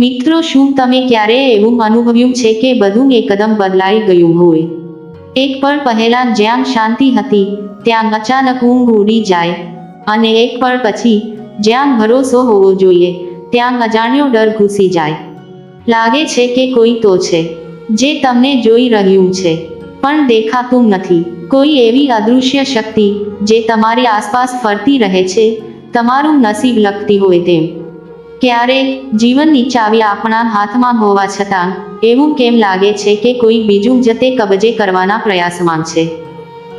મિત્રો, શું તમે ક્યારેય એવું અનુભવ્યું છે કે બધું એકદમ બદલાઈ ગયું હોય? એક પળ પહેલા જ્યાં શાંતિ હતી, ત્યાં અચાનક ઊંઘ ઉડી જાય. અને એક પળ પછી, જ્યાં ભરોસો હોવો જોઈએ, ત્યાં અજાણ્યો ડર ઘૂસી જાય. લાગે છે કે કોઈ તો છે, જે તમને જોઈ રહ્યું છે, પણ દેખાતું નથી. કોઈ એવી અદૃશ્ય શક્તિ, જે તમારી આસપાસ ફરતી રહે છે, તમારું નસીબ લખતી હોય તેમ. ક્યારેક જીવનની ચાવી આપણા હાથમાં હોવા છતાં, એવું કેમ લાગે છે કે કોઈ બીજું જ તે કબજે કરવાના પ્રયાસમાં છે?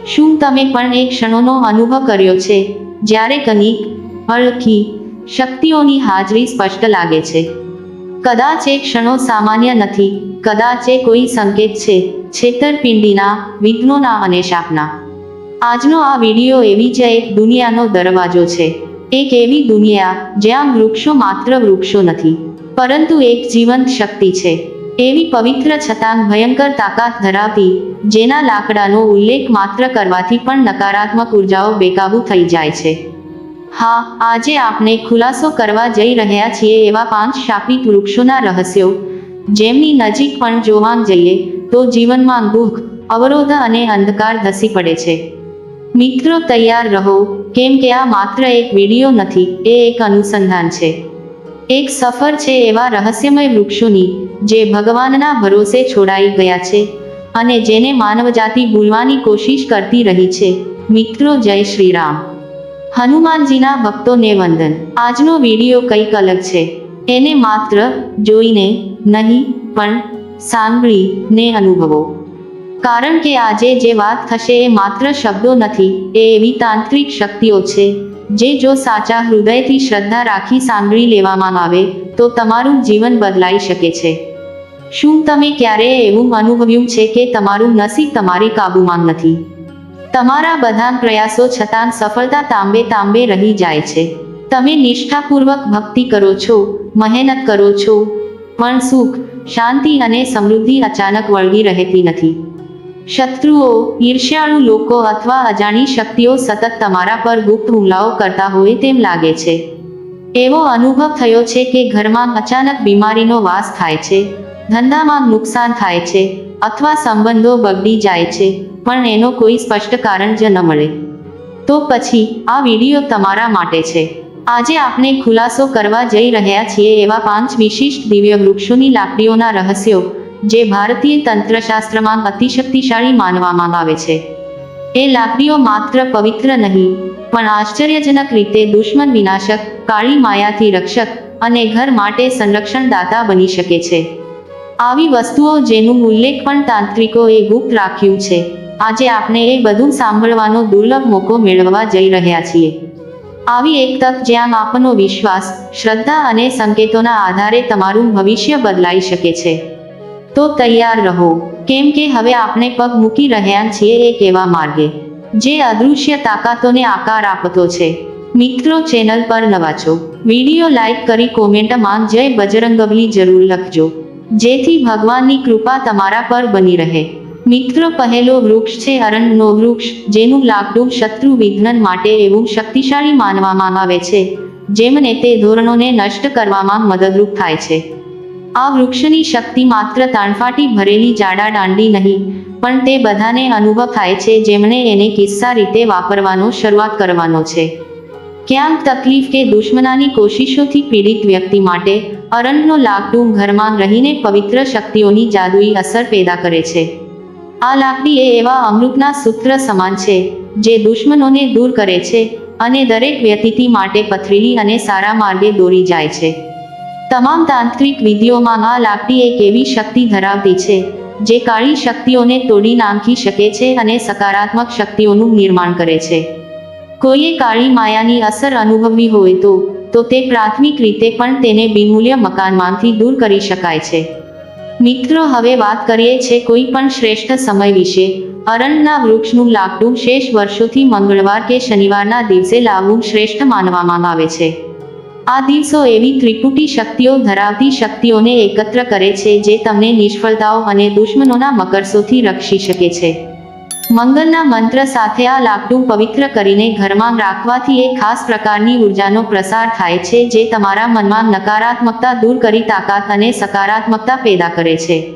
શું તમે પણ એક ક્ષણોનો અનુભવ કર્યો છે, જ્યારે કનિક અળખી શક્તિઓની હાજરી સ્પષ્ટ લાગે છે? કદાચ એ ક્ષણો સામાન્ય નથી, કદાચ એ કોઈ સંકેત છે, છેતરપિંડીના, વિઘ્નોના અને શાપના. આજનો આ વિડિયો એવી જ એક દુનિયાનો દરવાજો છે. એક એવી દુનિયા જ્યાં વૃક્ષો માત્ર વૃક્ષો નથી, પરંતુ એક જીવંત શક્તિ છે. એવી પવિત્ર છતાં ભયંકર તાકાત ધરાવતી, જેના લાકડાનો ઉલ્લેખ માત્ર કરવાથી પણ નકારાત્મક ઉર્જાઓ બેકાબૂ થઈ જાય છે. હા, આજે આપણે ખુલાસો કરવા જઈ રહ્યા છીએ એવા પાંચ શાપિત વૃક્ષોના રહસ્યો. જેમની નજીક પણ જોવા જઈએ, તો જીવનમાં દુઃખ, અવરોધ અને અંધકાર ધસી પડે છે. મિત્રો તૈયાર રહો, કેમ કે આ માત્ર એક વીડિયો નથી, એ એક અનુસંધાન છે. એક સફર છે એવા રહસ્યમય વૃક્ષોની, જે ભગવાનના ભરોસે છોડાઈ ગયા છે અને જેને માનવજાતિ ભૂલવાની કોશિશ કરતી રહી છે. મિત્રો, જય શ્રી રામ હનુમાનજીના ભક્તોને વંદન. આજનો વીડિયો કંઈક અલગ છે. એને માત્ર જોઈને નહીં, પણ સાંભળીને અનુભવો. કારણ કે આજે જે વાત થશે એ માત્ર શબ્દો નથી, એ એવી તાંત્રિક શક્તિઓ છે, જે જો સાચા હૃદયથી શ્રદ્ધા રાખી સાંભળી લેવામાં આવે, તો તમારું જીવન બદલાઈ શકે છે. શું તમે ક્યારેય એવું અનુભવ્યું છે કે તમારું નસીબ તમારી કાબૂમાં નથી? તમારા બધા પ્રયાસો છતાં સફળતા તાંબે તાંબે રહી જાય છે. તમે નિષ્ઠાપૂર્વક ભક્તિ કરો છો, મહેનત કરો છો, પણ સુખ, શાંતિ અને સમૃદ્ધિ અચાનક વળગી રહેતી નથી. શત્રુઓ, ઈર્ષ્યાળુ લોકો અથવા અજાણી શક્તિઓ સતત તમારા પર ગુપ્ત હુમલાઓ કરતા હોય તેમ લાગે છે. એવો અનુભવ થયો છે કે ઘરમાં અચાનક બીમારીનો વાસ થાય છે, ધંધામાં નુકસાન થાય છે અથવા સંબંધો બગડી જાય છે, પણ એનો કોઈ સ્પષ્ટ કારણ જ ન મળે. તો પછી આ વીડિયો તમારા માટે છે. આજે આપણે ખુલાસો કરવા જઈ રહ્યા છીએ એવા પાંચ વિશિષ્ટ દિવ્ય વૃક્ષોની લાકડીઓના રહસ્યો જે ભારતીય તંત્રશાસ્ત્રમાં અતિશક્તિશાળી માનવામાં આવે છે. એ લાકડીઓ માત્ર પવિત્ર નહીં, પણ આશ્ચર્યજનક રીતે દુશ્મન વિનાશક, કાળી માયાથી રક્ષક અને ઘર માટે સંરક્ષણદાતા બની શકે છે. આવી વસ્તુઓ જેનું ઉલ્લેખ પણ તાંત્રિકોએ ગુપ્ત રાખ્યું છે. આજે આપણે એ બધું સાંભળવાનો દુર્લભ મોકો મેળવવા જઈ રહ્યા છીએ. આવી એક તક જ્યાં આપનો વિશ્વાસ, શ્રદ્ધા અને સંકેતોના આધારે તમારું ભવિષ્ય બદલાઈ શકે છે. તો તૈયાર રહો, કેમ કે હવે આપણે પગ મૂકી રહ્યા છીએ એક એવા માર્ગે. જે અદૃશ્ય તાકાતોને આકાર આપતો છે. મિત્રો, ચેનલ પર નવા છો વીડિયો લાઈક કરી કોમેન્ટમાં જય બજરંગબલી જરૂર લખજો. જેથી ભગવાનની કૃપા તમારા પર બની રહે. મિત્રો, પહેલો વૃક્ષ છે અરણનો વૃક્ષ, જેનું લાકડું શત્રુ વિઘ્નન માટે એવું શક્તિશાળી માનવામાં આવે છે, જેમને તે ધોરણોને નષ્ટ કરવામાં મદદરૂપ થાય છે. આ વૃક્ષની શક્તિ માત્ર તાણફાટી ભરેલી જાડા દાંડી નહીં, પણ તે બધાને અનુભવ થાય છે જેમણે એને કિસ્સા રીતે વાપરવાનો શરૂઆત કરવાનો છે. ક્યાંક તકલીફ કે દુશ્મનાની કોશિશોથી પીડિત વ્યક્તિ માટે અરણનો લાકડું ઘરમાં રહીને પવિત્ર શક્તિઓની જાદુઈ અસર પેદા કરે છે. આ લાકડી એ એવા અમૃતના સૂત્ર સમાન છે, જે દુશ્મનોને દૂર કરે છે અને દરેક વ્યતિથી માટે પથરીલી અને સારા માર્ગે દોરી જાય છે. તમામ તાંત્રિક વિધિઓમાં આ લાકડી એક એવી શક્તિ ધરાવતી છે, જે કાળી શક્તિઓને તોડી નાખી શકે છે અને સકારાત્મક શક્તિઓનું નિર્માણ કરે છે. કોઈએ કાળી માયાની અસર અનુભવવી હોય તો તો તે પ્રાથમિક રીતે પણ તેને બિનમૂલ્ય મકાનમાંથી દૂર કરી શકાય છે. મિત્રો, હવે વાત કરીએ છે કોઈ પણ શ્રેષ્ઠ સમય વિશે. અરણના વૃક્ષનું લાકડું શેષ વર્ષોથી મંગળવાર કે શનિવારના દિવસે લાવવું શ્રેષ્ઠ માનવામાં આવે છે. આ દિવસો એવી ત્રિપુટી શક્તિઓ ધરાવતી શક્તિઓને એકત્ર કરે છે જે તમને નિષ્ફળતાઓ અને દુશ્મનોના મકરસોથી રક્ષી શકે છે. મંગલના મંત્ર સાથે આ લાકડું પવિત્ર કરીને ઘરમાં રાખવાથી એ ખાસ પ્રકારની ઉર્જાનો પ્રસાર થાય છે જે તમારા મનમાં નકારાત્મકતા દૂર કરી તાકાત અને સકારાત્મકતા પેદા કરે છે.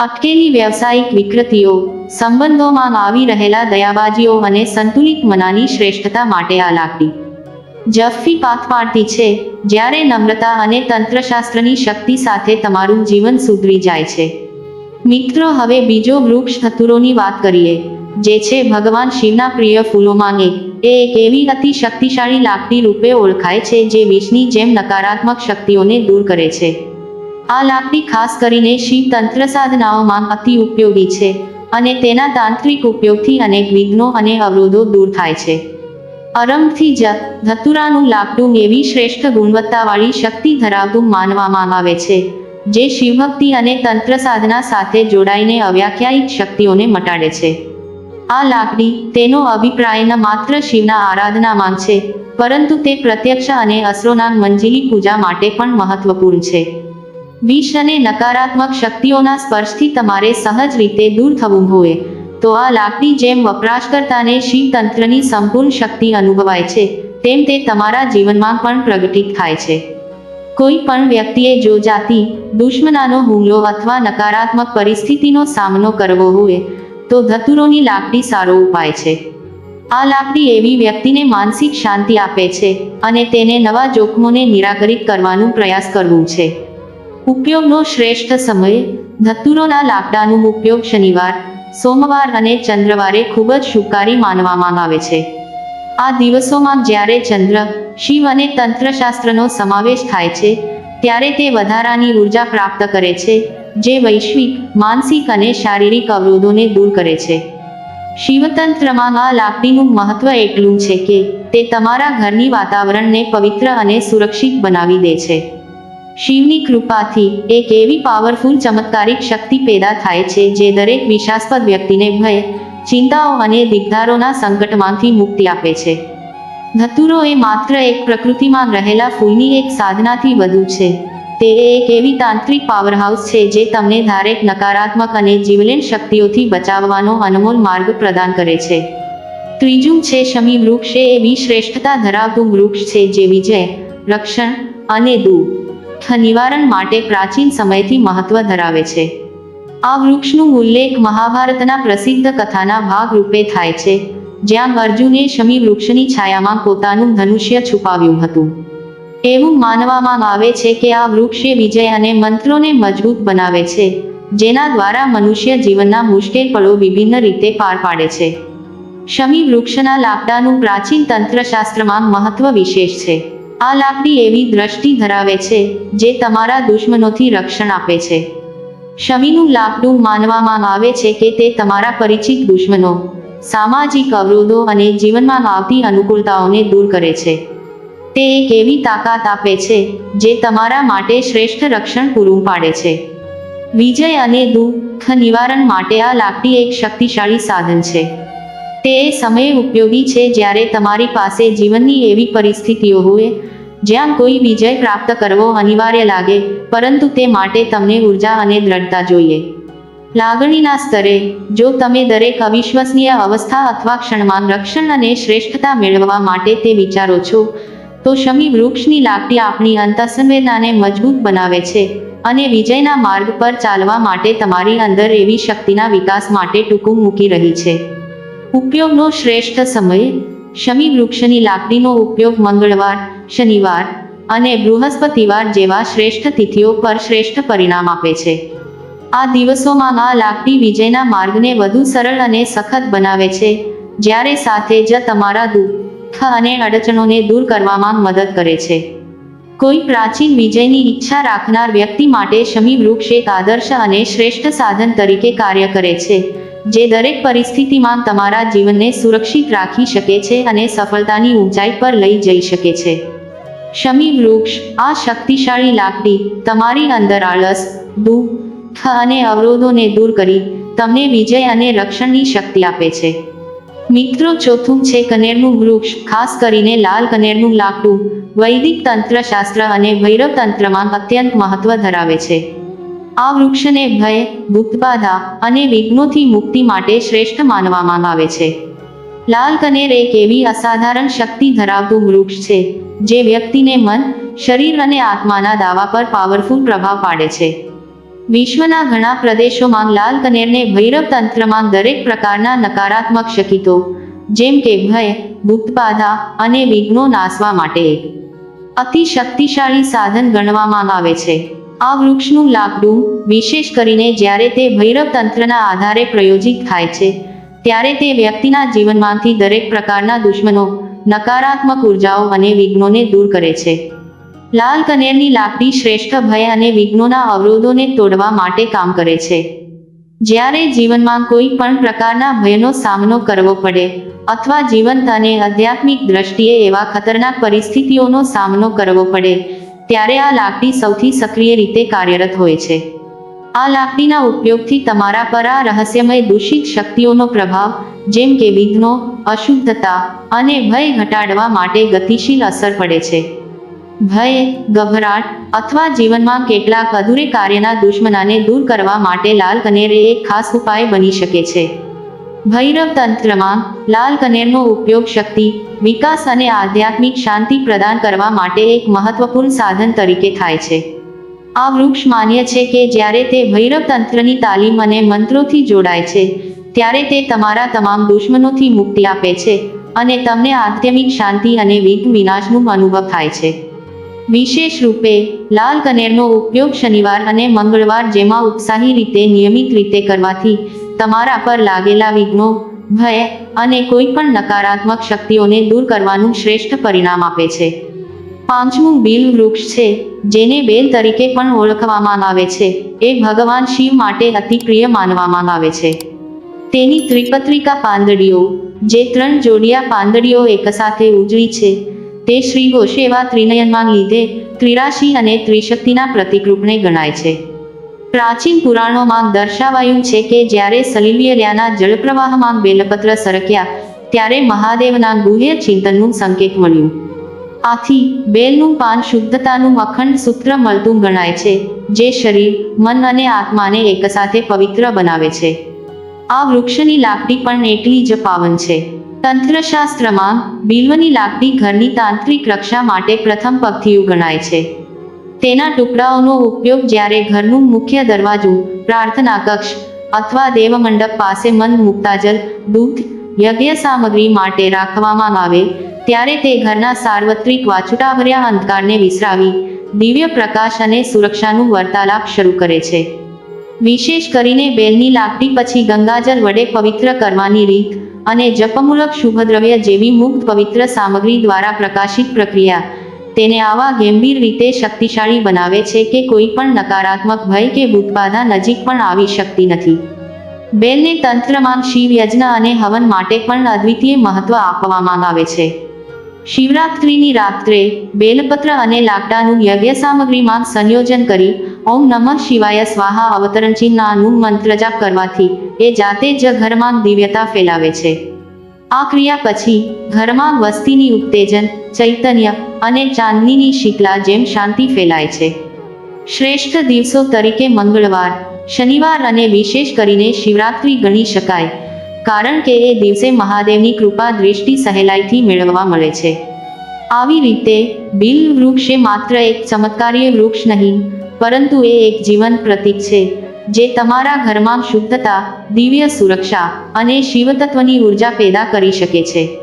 અટકેલી વ્યવસાયિક વિકૃતિઓ, સંબંધોમાં આવી રહેલા દયાબાજીઓ અને સંતુલિત મનાની શ્રેષ્ઠતા માટે આ લાકડી જફી પાથ પાડતી છે, જ્યારે નમ્રતા અને તંત્રશાસ્ત્રની શક્તિ સાથે તમારું જીવન સુધરી જાય છે. મિત્રો, હવે બીજો વૃક્ષ ધતુરોની વાત કરીએ, જે છે ભગવાન શિવના પ્રિય ફૂલોમાં એક. એ એક એવી અતિ શક્તિશાળી લાકડી રૂપે ઓળખાય છે જે વિષની જેમ નકારાત્મક શક્તિઓને દૂર કરે છે. આ લાકડી ખાસ કરીને શિવ તંત્ર સાધનાઓમાં અતિ ઉપયોગી છે અને તેના તાંત્રિક ઉપયોગથી અનેક વિઘ્નો અને અવરોધો દૂર થાય છે. અરંગથી જ ધતુરાનું લાકડું એવી શ્રેષ્ઠ ગુણવત્તાવાળી શક્તિ ધરાવતું માનવામાં આવે છે, જે શિવભક્તિ અને તંત્ર સાધના સાથે જોડાઈને અવ્યાખ્યાયિત શક્તિઓને મટાડે છે. આ લાકડી તેનો અભિપ્રાય ન માત્ર શિવના આરાધનામાં છે, પરંતુ તે પ્રત્યક્ષ અને અસરોના મંજિલી પૂજા માટે પણ મહત્વપૂર્ણ છે. વિષ અને નકારાત્મક શક્તિઓના સ્પર્શથી તમારે સહજ રીતે દૂર થવું હોય તો આ લાકડી જેમ વપરાશકર્તાને શિવ તંત્રની સંપૂર્ણ શક્તિ અનુભવાય છે, તેમ તે તમારા જીવનમાં પણ પ્રગટિત થાય છે. કોઈ પણ વ્યક્તિએ જો જાતિ, દુશ્મનાનો હુમલો અથવા નકારાત્મક પરિસ્થિતિનો સામનો કરવો હોય, તો ધતુરોની લાકડી સારો ઉપાય છે. આ લાકડી એવી વ્યક્તિને માનસિક શાંતિ આપે છે અને તેને નવા જોખમોને નિરાકરિત કરવાનો પ્રયાસ કરવું છે. ઉપયોગનો શ્રેષ્ઠ સમય ધતુરોના લાકડાનું ઉપયોગ શનિવાર સોમવાર અને ચંદ્રવારે ખૂબ જ શુભકારી માનવામાં આવે છે. આ દિવસોમાં જ્યારે ચંદ્ર, શિવ અને તંત્રશાસ્ત્રનો સમાવેશ થાય છે, ત્યારે તે વધારાની ઊર્જા પ્રાપ્ત કરે છે, જે વૈશ્વિક, માનસિક અને શારીરિક અવરોધોને દૂર કરે છે. શિવતંત્રમાં આ લાકડીનું મહત્વ એટલું છે કે તે તમારા ઘરની વાતાવરણને પવિત્ર અને સુરક્ષિત બનાવી દે છે. શિવની કૃપાથી એક એવી પાવરફુલ ચમત્કારિક શક્તિ પેદા થાય છે જે દરેક વિશાસ્પદ વ્યક્તિને ભય, ચિંતાઓ અને દિગ્ધારોના સંકટમાંથી મુક્તિ આપે છે. ધતુરો એ માત્ર એક પ્રકૃતિમાં રહેલા ફૂલની એક સાધનાથી વધુ છે. તે એક એવી તાંત્રિક પાવરહાઉસ છે જે તમને ધારેક નકારાત્મક અને જીવલેણ શક્તિઓથી બચાવવાનો અનમોલ માર્ગ પ્રદાન કરે છે. ત્રીજું છે શમી વૃક્ષ. એ એવી શ્રેષ્ઠતા ધરાવતું વૃક્ષ છે જે વિજય, રક્ષણ અને દુઃખ નિવારણ માટે પ્રાચીન સમયથી મહત્વ ધરાવે છે. આ વૃક્ષનું ઉલ્લેખ મહાભારતના પ્રસિદ્ધ કથાના ભાગ રૂપે થાય છે, જ્યાં અર્જુને શમી વૃક્ષની છાયામાં પોતાનું ધનુષ્ય છુપાવ્યું હતું. એવું માનવામાં આવે છે કે આ વૃક્ષે વિજય અને મંત્રોને મજબૂત બનાવે છે, જેના દ્વારા મનુષ્ય જીવનના મુશ્કેલ પળો વિભિન્ન રીતે પાર પાડે છે. શમી વૃક્ષના લાકડાનું પ્રાચીન તંત્રશાસ્ત્રમાં મહત્વ વિશેષ છે. આ લાકડી એવી દ્રષ્ટિ ધરાવે છે જે તમારા દુશ્મનોથી રક્ષણ આપે છે. શમીનું લાકડું માનવામાં આવે છે કે તે તમારા પરિચિત દુશ્મનો, સામાજિક અવરોધો અને જીવનમાં આવતી અનુકૂળતાઓને દૂર કરે છે. તે એક એવી તાકાત આપે છે જે તમારા માટે શ્રેષ્ઠ રક્ષણ પૂરું પાડે છે. વિજય અને દુઃખ નિવારણ માટે આ લાકડી એક શક્તિશાળી સાધન છે. તે સમયે ઉપયોગી છે જ્યારે તમારી પાસે જીવનની એવી પરિસ્થિતિઓ હોય, જ્યાં કોઈ વિજય પ્રાપ્ત કરવો અનિવાર્ય લાગે, પરંતુ તે માટે તમને ઊર્જા અને દ્રઢતા જોઈએ. લાગણીના સ્તરે, જો તમે દરેક અવિશ્વસનીય અવસ્થા અથવા ક્ષણમાં રક્ષણ અને શ્રેષ્ઠતા મેળવવા માટે તે વિચારો છો, તો શમી વૃક્ષની લાકડી આપણી અંતસંવેદનાને મજબૂત બનાવે છે અને વિજયના માર્ગ પર ચાલવા માટે તમારી અંદર એવી શક્તિના વિકાસ માટે ટૂંકું મૂકી રહી છે. ઉપયોગનો શ્રેષ્ઠ સમય શમી વૃક્ષની લાકડીનો ઉપયોગ મંગળવાર, શનિવાર અને બૃહસ્પતિવાર જેવા શ્રેષ્ઠ તિથિઓ પર શ્રેષ્ઠ પરિણામ આપે છે. આ દિવસોમાં આ લાકડી વિજયના માર્ગને વધુ સરળ અને સખત બનાવે છે, જ્યારે સાથે જ તમારા દુઃખ અને અડચણોને દૂર કરવામાં મદદ કરે છે. કોઈ પ્રાચીન વિજયની ઈચ્છા રાખનાર વ્યક્તિ માટે શમી વૃક્ષ એક આદર્શ અને શ્રેષ્ઠ સાધન તરીકે કાર્ય કરે છે જે દરેક પરિસ્થિતિમાં તમારા જીવનને સુરક્ષિત રાખી શકે છે અને સફળતાની ઊંચાઈ પર લઈ જઈ શકે છે. શમી વૃક્ષ, આ શક્તિશાળી લાકડી, તમારી અંદર આળસ, દુઃખ અને અવરોધોને દૂર કરી તમને વિજય અને રક્ષણની શક્તિ આપે છે. મિત્રો, ચોથું છે કનેરનું વૃક્ષ, ખાસ કરીને લાલ કનેરનું લાકડું વૈદિક તંત્રશાસ્ત્ર અને ભૈરવ તંત્રમાં અત્યંત મહત્વ ધરાવે છે. આ વૃક્ષને ભય ગુપ્તબાધા અને વિઘ્નોથી મુક્તિ માટે શ્રેષ્ઠ માનવામાં આવે છે. લાલ કનેર એક એવી અસાધારણ શક્તિ ધરાવતું વૃક્ષ છે, જે વ્યક્તિને મન, શરીર અને આત્માના દાવા પર પાવરફુલ પ્રભાવ પાડે છે. વિશ્વના ઘણા પ્રદેશોમાં લાલ કનેરને ભૈરવ તંત્રમાં દરેક પ્રકારના નકારાત્મક શકિતો, જેમ કે ભય ગુપ્તબાધા અને વિઘ્નો નાશવા માટે એક અતિ શક્તિશાળી સાધન ગણવામાં આવે છે. આ વૃક્ષનું લાકડું, વિશેષ કરીને જ્યારે તે ભૈરવ તંત્રના આધારે પ્રયોજિત થાય છે, ત્યારે તે વ્યક્તિના જીવનમાંથી દરેક પ્રકારના દુશ્મનો, નકારાત્મક ઉર્જાઓ અને વિઘ્નોને દૂર કરે છે. લાલ કનેરની લાકડી શ્રેષ્ઠ ભય અને વિઘ્નોના અવરોધોને તોડવા માટે કામ કરે છે. જ્યારે જીવનમાં કોઈ પણ પ્રકારના ભયનો સામનો કરવો પડે, અથવા જીવંત અને આધ્યાત્મિક દ્રષ્ટિએ એવા ખતરનાક પરિસ્થિતિઓનો સામનો કરવો પડે ત્યારે આ લાકડી સૌથી સક્રિય રીતે કાર્યરત હોય છે. આ લાકડીના ઉપયોગથી તમારા પર આ રહસ્યમય દૂષિત શક્તિઓનો પ્રભાવ, જેમ કે વિઘ્નો, અશુદ્ધતા અને ભય ઘટાડવા માટે ગતિશીલ અસર પડે છે. ભય, ગભરાટ અથવા જીવનમાં કેટલાક અધૂરે કાર્યના દુશ્મનાને દૂર કરવા માટે લાલ કનેર એક ખાસ ઉપાય બની શકે છે. ભૈરવ તંત્રમાં લાલ કનેરનો ઉપયોગ શક્તિ, વિકાસ અને આધ્યાત્મિક શાંતિ પ્રદાન કરવા માટે એક મહત્વપૂર્ણ સાધન તરીકે થાય છે. આ વૃક્ષ માન્ય છે કે જ્યારે તે ભૈરવ તંત્રની તાલીમ અને મંત્રોથી જોડાય છે, ત્યારે તે તમારા તમામ દુશ્મનોથી મુક્તિ આપે છે અને તમને આધ્યાત્મિક શાંતિ અને વિઘ્ન વિનાશનું અનુભવ થાય છે. વિશેષ રૂપે, લાલ કનેરનો ઉપયોગ શનિવાર અને મંગળવાર જેમાં ઉત્સાહી રીતે નિયમિત રીતે કરવાથી તમારા પર લાગેલા વિઘ્નો, ભય અને કોઈ પણ નકારાત્મક શક્તિઓને દૂર કરવાનું શ્રેષ્ઠ પરિણામ આપે છે. પાંચમું બીલ વૃક્ષ છે, જેને બેલ તરીકે પણ ઓળખવામાં આવે છે. એ ભગવાન શિવ માટે અતિ પ્રિય માનવામાં આવે છે. તેની ત્રિપત્રિકા પાંદડીઓ, જે ત્રણ જોડિયા પાંદડીઓ એકસાથે ઉજળી છે, તે શ્રી ગોશેવા ત્રિનયનમાં લીધે ત્રિરાશી અને ત્રિશક્તિના પ્રતિકરૂપને ગણાય છે. પ્રાચીન પુરાણોમાં દર્શાવાયું છે કે જ્યારે સલિલિયલ્યાના જળપ્રવાહમાં બેલપત્ર સરક્યા, ત્યારે મહાદેવના ગુહ્ય ચિંતનનું સંકેત મળ્યું. આથી બેલનું પાન શુદ્ધતાનું અખંડ સૂત્ર મળતું ગણાય છે, જે શરીર, મન અને આત્માને એકસાથે પવિત્ર બનાવે છે. આ વૃક્ષની લાકડી પણ એટલી જ પાવન છે. તંત્રશાસ્ત્રમાં બિલ્વની લાકડી ઘરની તાંત્રિક રક્ષા માટે પ્રથમ પગથિયું ગણાય છે. તેના ટુકડાઓનો ઉપયોગ જ્યારે ઘરનું મુખ્ય દરવાજું, પ્રાર્થના કક્ષ અથવા દેવમંડપ પાસે મન મુક્તાજલ, દૂધ, યજ્ઞ સામગ્રી માટે રાખવામાં આવે, ત્યારે તે ઘરના સાર્વત્રિક વાછુટાભર્યા અંધકારને વિસરાવી, દિવ્ય પ્રકાશ અને સુરક્ષાનું વાર્તાલાપ શરૂ કરે છે. વિશેષ કરીને બેલની લાકડી પછી ગંગાજળ વડે પવિત્ર કરવાની રીત અને જપમૂલક શુભદ્રવ્ય જેવી મુક્ત પવિત્ર સામગ્રી દ્વારા પ્રકાશિત પ્રક્રિયા તેને આવા ગંભીર રીતે શક્તિશાળી બનાવે છે કે કોઈ પણ નકારાત્મક ભય કે ભૂતબાધા નજીક પણ આવી શકતી નથી. બેલને તંત્રમાં શિવ યજ્ઞ અને હવન માટે પણ અદ્વિતીય મહત્વ આપવામાં આવે છે. શિવરાત્રિની રાત્રે બેલપત્ર અને લાકડાનું યજ્ઞ સામગ્રીમાં સંયોજન કરી ઓમ નમઃ શિવાય સ્વાહા અવતરણ ચિહ્નનું મંત્ર જાપ કરવાથી એ જાતે જ ઘરમાં દિવ્યતા ફેલાવે છે. આ ક્રિયા પછી ઘરમાં વસ્તીની ઉત્તેજન, ચૈતન્ય અને ચાંદનીની શીતલા જેમ શાંતિ ફેલાય છે. શ્રેષ્ઠ દિવસો તરીકે મંગળવાર, શનિવાર અને વિશેષ કરીને શિવરાત્રિ ગણી શકાય, કારણ કે એ દિવસે મહાદેવની કૃપા દૃષ્ટિ સહેલાઈથી મેળવવા મળે છે. આવી રીતે બિલ વૃક્ષ એ માત્ર એક ચમત્કારીય વૃક્ષ નહીં, પરંતુ એ એક જીવન પ્રતીક છે. જે તમારા ઘરમાં શુદ્ધતા, દિવ્ય સુરક્ષા અને શિવતત્વની ઊર્જા પેદા કરી શકે છે.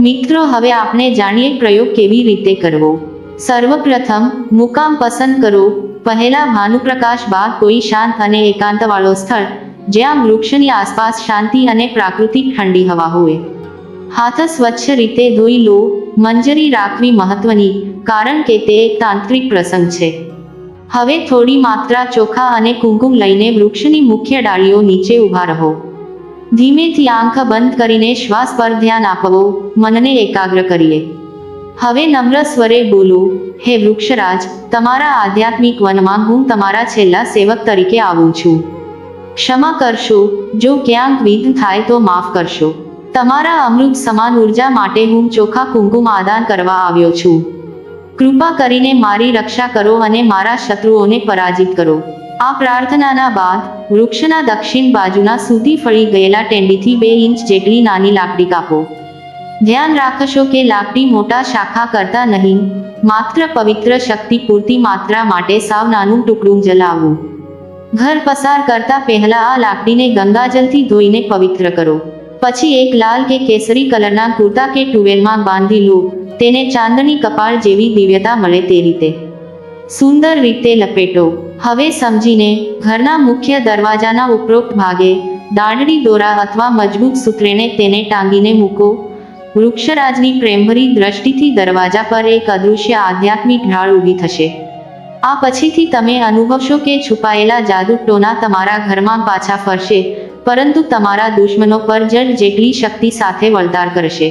મિત્રો, હવે આપણે જાણીએ પ્રયોગ કેવી રીતે કરવો. સર્વપ્રથમ, મુકામ પસંદ કરો. પહેલા ભાનુપ્રકાશ બાદ કોઈ શાંત અને એકાંતવાળો સ્થળ, જ્યાં વૃક્ષની આસપાસ શાંતિ અને પ્રાકૃતિક ઠંડી હવા હોય. હાથ સ્વચ્છ રીતે ધોઈ લો. મંજરી રાખવી મહત્વની, કારણ કે તે એક તાંત્રિક પ્રસંગ છે. હવે થોડી માત્રા ચોખા અને કુમકુમ લઈને વૃક્ષની મુખ્ય ડાળીઓ નીચે ઊભા રહો. ધીમેથી આંખ બંધ કરીને શ્વાસ પર ધ્યાન આપવો, મનને એકાગ્ર કરીએ. હવે નમ્ર સ્વરે બોલો, હે વૃક્ષરાજ, તમારા આધ્યાત્મિક વનમાં હું તમારા છેલ્લા સેવક તરીકે આવું છું. ક્ષમા કરશો, જો ક્યાંક વિઘ્ન થાય તો માફ કરશો. તમારા અમૃત સમાન ઊર્જા માટે હું ચોખા કુમકુમ આદાન કરવા આવ્યો છું. કૃપા કરીને મારી રક્ષા કરો અને મારા શત્રુઓને પરાજિત કરો. આ પ્રાર્થનાના બાદ વૃક્ષના દક્ષિણ બાજુના સુધી ફળી ગયેલા ટેંડીથી બે ઇંચ જેટલી નાની લાકડી કાપો. ધ્યાન રાખશો કે લાકડી મોટા શાખા કરતા નહીં, માત્ર પવિત્ર શક્તિ પૂરતી માત્રા માટે સાવ નાનું ટુકડું જલાવવું ઘર પસાર કરતા પહેલા આ લાકડીને ગંગાજલથી ધોઈને પવિત્ર કરો. પછી એક લાલ કે કેસરી કલરના કુર્તા કે ટુવેલમાં બાંધી લો. તેને ચાંદની કપાળ જેવી દિવ્યતા મળે તે રીતે. સુંદર રીતે લપેટો. હવે સમજીને, ઘરના મુખ્ય દરવાજાના ઉપરોક્ત ભાગે દાંડડી દોરા અથવા મજબૂત સૂત્રેને તેને ટાંગીને મૂકો. વૃક્ષરાજની પ્રેમભરી દ્રષ્ટિથી દરવાજા પર એક અદૃશ્ય આધ્યાત્મિક ઢાળ ઊભી થશે. આ પછીથી તમે અનુભવશો કે છુપાયેલા જાદુ ટોના તમારા ઘરમાં પાછા ફરશે, પરંતુ તમારા દુશ્મનો પર જડ જેટલી શક્તિ સાથે વળતાર કરશે.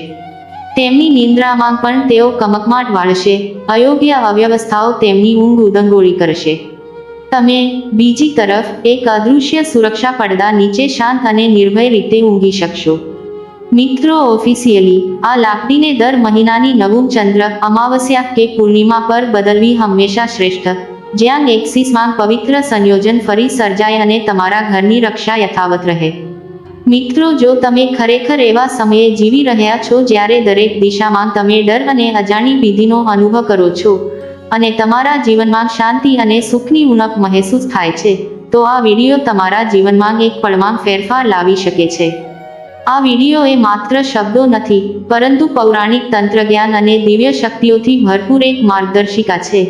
તેમની નિંદ્રામાં પણ તેઓ કમકમાટ વાળશે અયોગ્ય અવ્યવસ્થાઓ તેમની ઊંઘ ઉદંગોળી કરશે. તમે બીજી તરફ એક અદૃશ્ય સુરક્ષા પડદા નીચે શાંત અને નિર્ભય રીતે ઊંઘી શકશો. મિત્રો ઓફિશિયલી આ લાકડીને દર મહિનાની નવું ચંદ્ર અમાવસ્યા કે પૂર્ણિમા પર બદલવી હંમેશા શ્રેષ્ઠ. જ્યાં એક્સિસમાં પવિત્ર સંયોજન ફરી સર્જાય અને તમારા ઘરની રક્ષા યથાવત રહે. મિત્રો, જો તમે ખરેખર એવા સમયે જીવી રહ્યા છો જ્યારે દરેક દિશામાં તમે ડર અને અજાણી વિધિનો અનુભવ કરો છો અને તમારા જીવનમાં શાંતિ અને સુખની ઉણપ મહેસૂસ થાય છે, તો આ વીડિયો તમારા જીવનમાં એક પળમાં ફેરફાર લાવી શકે છે. આ વીડિયો એ માત્ર શબ્દો નથી, પરંતુ પૌરાણિક તંત્રજ્ઞાન અને દિવ્ય શક્તિઓથી ભરપૂર એક માર્ગદર્શિકા છે,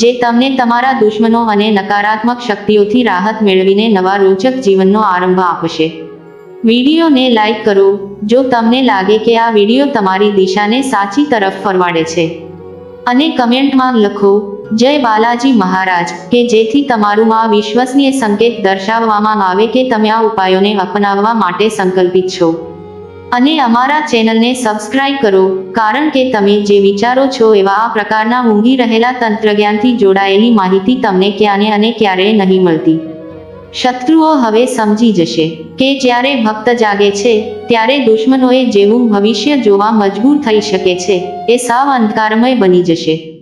જે તમને તમારા દુશ્મનો અને નકારાત્મક શક્તિઓથી રાહત મેળવીને નવા રોચક જીવનનો આરંભ આપશે. વિડીયોને લાઇક કરો, જો તમને લાગે કે આ વીડિયો તમારી દિશાને સાચી તરફ ફરવાડે છે. અને કમેન્ટમાં લખો, જય બાલાજી મહારાજ, કે જેથી તમારું આ વિશ્વસનીય સંકેત દર્શાવવામાં આવે કે તમે આ ઉપાયોને અપનાવવા માટે સંકલ્પિત છો. અને અમારા ચેનલને સબસ્ક્રાઇબ કરો, કારણ કે તમે જે વિચારો છો એવા આ પ્રકારના ઊંઘી રહેલા તંત્રજ્ઞાનથી જોડાયેલી માહિતી તમને ક્યાંને અને ક્યારેય નહીં મળતી. શત્રુઓ હવે સમજી જશે કે જ્યારે ભક્ત જાગે છે, ત્યારે દુશ્મનોએ જેવું ભવિષ્ય જોવા મજબૂર થઈ શકે છે, એ સાવ અંધકારમય બની જશે.